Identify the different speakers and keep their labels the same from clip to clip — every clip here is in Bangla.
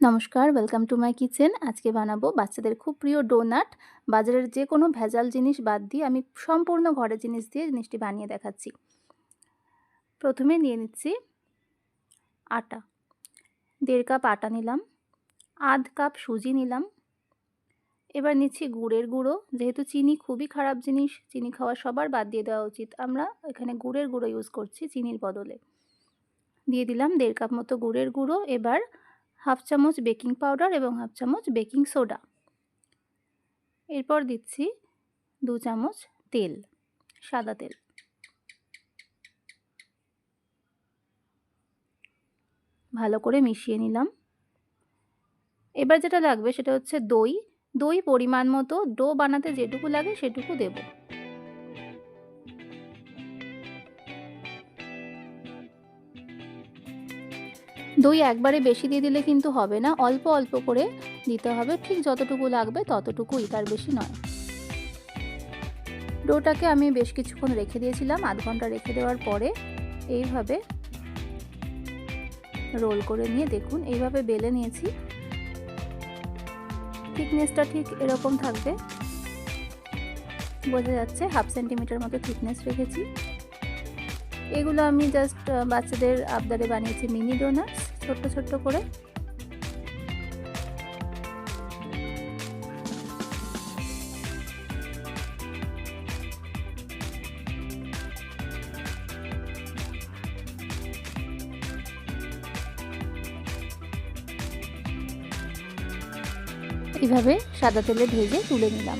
Speaker 1: নমস্কার ওয়েলকাম টু মাই কিচেন আজকে বানাবো বাচ্চাদের খুব প্রিয় ডোনাট বাজারের যে কোনো ভেজাল জিনিস বাদ দিয়ে আমি সম্পূর্ণ ঘরের জিনিস দিয়ে জিনিসটি বানিয়ে দেখাচ্ছি। প্রথমে নিয়ে নিচ্ছি আটা। দেড় কাপ আটা নিলাম, আধ কাপ সুজি নিলাম। এবার নিচ্ছি গুড়ের গুঁড়ো। যেহেতু চিনি খুবই খারাপ জিনিস, চিনি খাওয়া সবার বাদ দিয়ে দেওয়া উচিত। আমরা এখানে গুড়ের গুঁড়ো ইউজ করছি চিনির বদলে। দিয়ে দিলাম দেড় কাপ মতো গুড়ের গুঁড়ো। এবার হাফ চামচ বেকিং পাউডার এবং হাফ চামচ বেকিং সোডা। এরপর দিচ্ছি দু চামচ তেল, সাদা তেল। ভালো করে মিশিয়ে নিলাম। এবার যেটা লাগবে সেটা হচ্ছে দই। দই পরিমাণ মতো, ডো বানাতে যেটুকু লাগে সেটুকু দেবো। দই একবারে বেশি দিয়ে দিলে কিন্তু হবে না, অল্প অল্প করে দিতে হবে, ঠিক যতটুকু লাগবে ততটুকুই, তার বেশি নয়। ডোটাকে আমি বেশ কিছুক্ষণ রেখে দিয়েছিলাম, আধ ঘণ্টা রেখে দেওয়ার পরে এইভাবে রোল করে নিয়ে দেখুন, এইভাবে বেলে নিয়েছি। থিকনেসটা ঠিক এরকম থাকবে। বোঝা যাচ্ছে, হাফ সেন্টিমিটার মতো থিকনেস রেখেছি। এগুলো আমি জাস্ট বাচ্চাদের আবদারে বানিয়েছি, মিনি ডোনাটস। ছোট্ট ছোট্ট করে। এভাবে সাদা তেলে ভেজে তুলে নিলাম।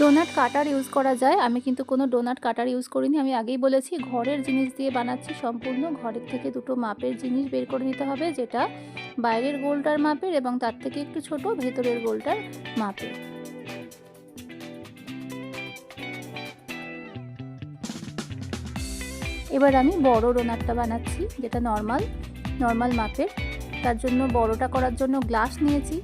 Speaker 1: ডোনাট কাটার ইউজ করা যায়। আমি কিন্তু কোনো ডোনাট কাটার ইউজ করিনি। আমি আগেই বলেছি, ঘরের জিনিস দিয়ে বানাচ্ছি। সম্পূর্ণ ঘরের থেকে দুটো মাপের জিনিস বের করে নিতে হবে, যেটা বাইরের গোলটার মাপের এবং তার থেকে একটু ছোট ভেতরের গোলটার মাপের। এবার আমি বড় ডোনাটটা বানাচ্ছি, যেটা নর্মাল নর্মাল মাপের। তার জন্য বড়টা করার জন্য গ্লাস নিয়েছি।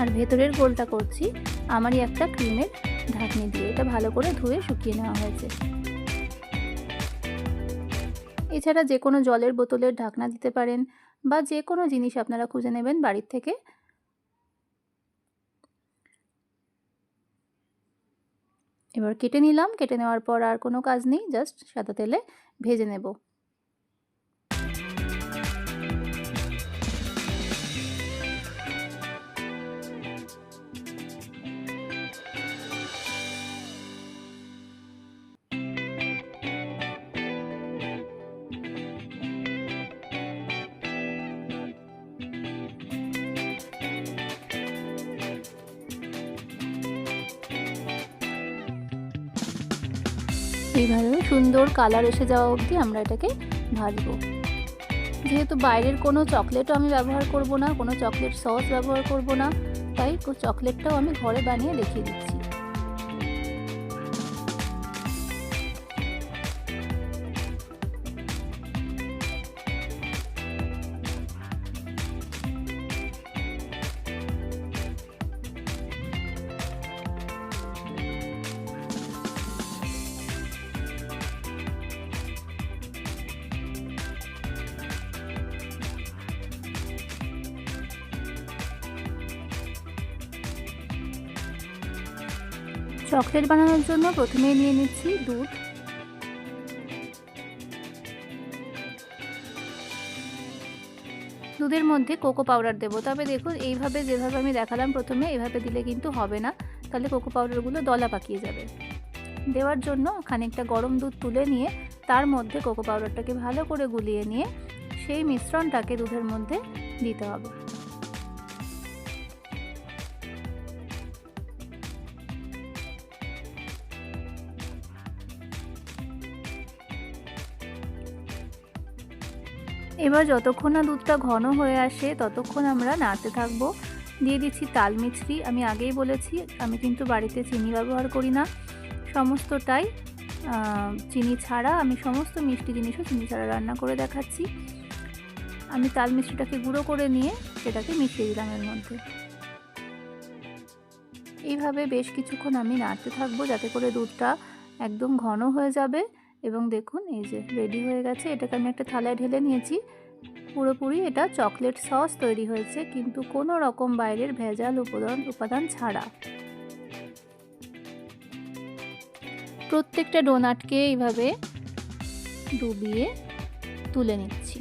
Speaker 1: আর ভেতরের গোলটা করছি, আমারই একটা ক্রিমের ঢাকনি দিয়ে। এটা ভালো করে ধুয়ে শুকিয়ে নেওয়া হয়েছে। এছাড়া যে কোনো জলের বোতলের ঢাকনা দিতে পারেন বা যে কোনো জিনিস আপনারা খুঁজে নেবেন বাড়ির থেকে। এবার কেটে নিলাম। কেটে নেওয়ার পর আর কোনো কাজ নেই, জাস্ট সাদা তেলে ভেজে নেব। এইভাবে সুন্দর কালার এসে যাওয়া অবধি আমরা এটাকে ভাজবো। যেহেতু বাইরের কোনো চকলেটও আমি ব্যবহার করব না, কোনো চকলেট সস ব্যবহার করব না, তাই চকলেটটাও আমি ঘরে বানিয়ে দেখিয়ে দিচ্ছি। চকলেট বানানোর জন্য প্রথমে নিয়ে নিচ্ছি দুধ। দুধের মধ্যে কোকো পাউডার দেবো। তবে দেখুন, এইভাবে যেভাবে আমি দেখালাম প্রথমে, এভাবে দিলে কিন্তু হবে না। তাহলে কোকো পাউডারগুলো দলা পাকিয়ে যাবে। দেওয়ার জন্য খানিকটা গরম দুধ তুলে নিয়ে, তার মধ্যে কোকো পাউডারটাকে ভালো করে গুলিয়ে নিয়ে, সেই মিশ্রণটাকে দুধের মধ্যে দিতে হবে। এবার যতক্ষণ না দুধটা ঘন হয়ে আসে, ততক্ষণ আমরা নাড়তে থাকব। দিয়ে দিচ্ছি তাল মিছরি। আমি আগেই বলেছি, আমি কিন্তু বাড়িতে চিনি ব্যবহার করি না। সমস্তটাই চিনি ছাড়া আমি সমস্ত মিষ্টি জিনিসও চিনি ছাড়া রান্না করে দেখাচ্ছি। আমি তাল মিষ্টিটাকে গুঁড়ো করে নিয়ে সেটাকে মিশিয়ে দিলাম এর মধ্যে। এইভাবে বেশ কিছুক্ষণ আমি নাড়তে থাকব যাতে করে দুধটা একদম ঘন হয়ে যাবে। এবং দেখুন, এই যে রেডি হয়ে গেছে। এটাকে আমি একটা থালায় ঢেলে নিয়েছি। পুরোপুরি এটা চকলেট সস তৈরি হয়েছে, কিন্তু কোনো রকম বাইরের ভেজাল উপাদান উপাদান ছাড়া। প্রত্যেকটা ডোনাটকে এইভাবে ডুবিয়ে তুলে নিচ্ছি।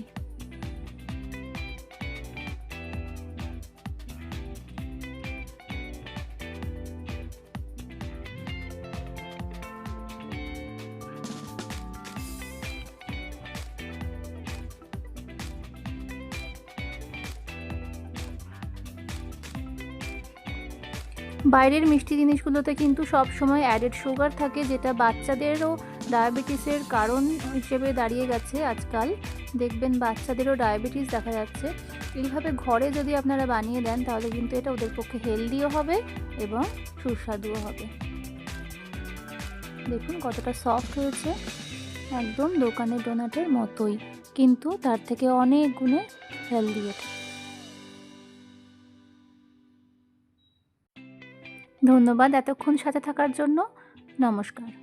Speaker 1: বাইরের মিষ্টি জিনিসগুলোতে কিন্তু সব সময় অ্যাডেড সুগার থাকে, যেটা বাচ্চাদেরও ডায়াবেটিসের কারণ হিসেবে দাঁড়িয়ে গেছে আজকাল। দেখবেন বাচ্চাদেরও ডায়াবেটিস দেখা যাচ্ছে। এইভাবে ঘরে যদি আপনারা বানিয়ে দেন, তাহলে কিন্তু এটা ওদের পক্ষে হেলদিও হবে এবং সুস্বাদুও হবে। দেখুন কতটা সফট হয়েছে। একদম দোকানের ডোনাটের মতোই, কিন্তু তার থেকে অনেক গুণে হেলদি এটা। ধন্যবাদ এতক্ষণ সাথে থাকার জন্য। নমস্কার।